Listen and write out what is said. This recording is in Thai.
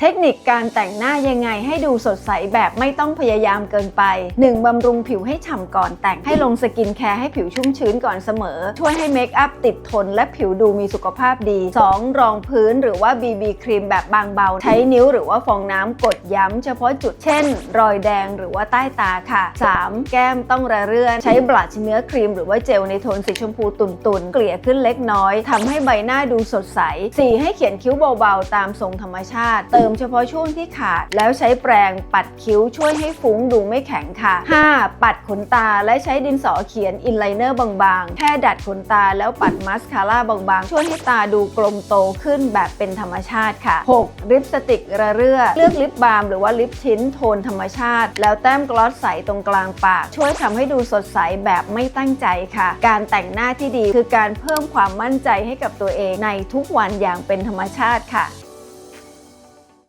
เทคนิคการแต่งหน้ายังไงให้ดูสดใสแบบไม่ต้องพยายามเกินไป 1. บำรุงผิวให้ฉ่ำก่อนแต่งให้ลงสกินแคร์ให้ผิวชุ่มชื้นก่อนเสมอ ช่วยให้เมคอัพติดทนและผิวดูมีสุขภาพดี 2. รองพื้นหรือว่า BB ครีมแบบบางเบา ใช้นิ้วหรือว่าฟองน้ำกดย้ำเฉพาะจุดเช่น รอยแดงหรือว่าใต้ตาค่ะ 3. แก้มต้องระเรื่อน ใช้บลัชเนื้อครีมหรือว่าเจลในโทนสีชมพูตุ่นๆเกลี่ยขึ้นเล็กน้อยทำให้ใบหน้าดูสดใส 4. ให้เขียนคิ้วเบาๆตามทรงธรรมชาติเติมเฉพาะช่วงที่ขาด แล้วใช้แปรงปัดคิ้วช่วยให้ฟุ้งดูไม่แข็งค่ะ 5. ปัดขนตาและใช้ดินสอเขียนอินไลเนอร์บางๆ แค่ดัดขนตาแล้วปัดมัสคาร่าบางๆ ช่วยให้ตาดูกลมโตขึ้นแบบเป็นธรรมชาติค่ะ 6. ลิปสติกระเรื่อ เลือกลิปบาล์มหรือว่าลิปทิ้นโทนธรรมชาติ แล้วแต้มกลอสใสตรงกลางปาก ช่วยทำให้ดูสดใสแบบไม่ตั้งใจค่ะ การแต่งหน้าที่ดีคือการเพิ่มความมั่นใจให้กับตัวเองในทุกวันอย่างเป็นธรรมชาติค่ะ